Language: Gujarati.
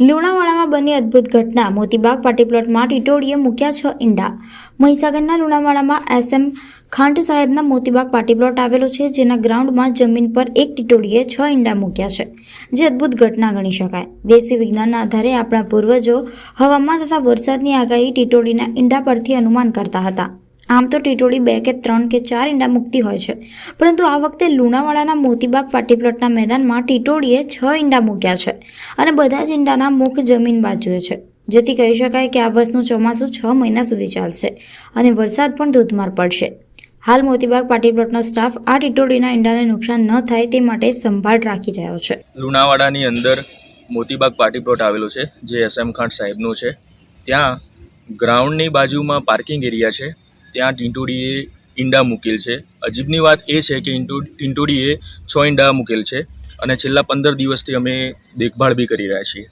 લુણાવાડામાં બની અદ્ભુત ઘટના. મોતીબાગ પાટી પ્લોટમાં ટીટોડીએ મૂક્યા છ ઈંડા. મહીસાગરના લુણાવાડામાં એસએમ ખાંટ સાહેબના મોતીબાગ પાર્ટી પ્લોટ આવેલો છે, જેના ગ્રાઉન્ડમાં જમીન પર એક ટીટોડીએ છ ઈંડા મૂક્યા છે. જે અદ્ભુત ઘટના ગણી શકાય. દેશી વિજ્ઞાનના આધારે આપણા પૂર્વજો હવામાન તથા વરસાદની આગાહી ટીટોડીના ઈંડા પરથી અનુમાન કરતા હતા. આમ તો ટીટોળી બે કે ત્રણ કે ચાર ઈંડા મૂકતી હોય છે. પરંતુ આ વખતે લુણાવાડાના મોતીબાગ પાર્ટી પ્લોટના મેદાનમાં ટીટોળીએ છ ઈંડા મૂક્યા છે અને બધા જ ઈંડાના મુખ જમીન બાજુએ છે. જેથી કહી શકાય કે આ વર્ષનું ચોમાસું છ મહિના સુધી ચાલશે અને વરસાદ પણ ધોધમાર પડશે. હાલ મોતીબાગ પાર્ટી પ્લોટનો સ્ટાફ આ ટીટોળીના ઈંડાને નુકસાન ન થાય તે માટે સંભાળ રાખી રહ્યો છે. લુણાવાડાની અંદર મોતીબાગ પાર્ટી પ્લોટ આવેલો છે, જે એસ એમ ખાંટ સાહેબનો છે. ત્યાં ગ્રાઉન્ડની બાજુમાં પાર્કિંગ એરિયા છે. ત્યાં ટીંટોડીએ ઈંડા મૂકેલ છે. અજીબની વાત એ છે કે ટીંટોડીએ છ ઈંડા મૂકેલ છે અને છેલ્લા પંદર દિવસથી અમે દેખભાળ બી કરી રહ્યા છીએ.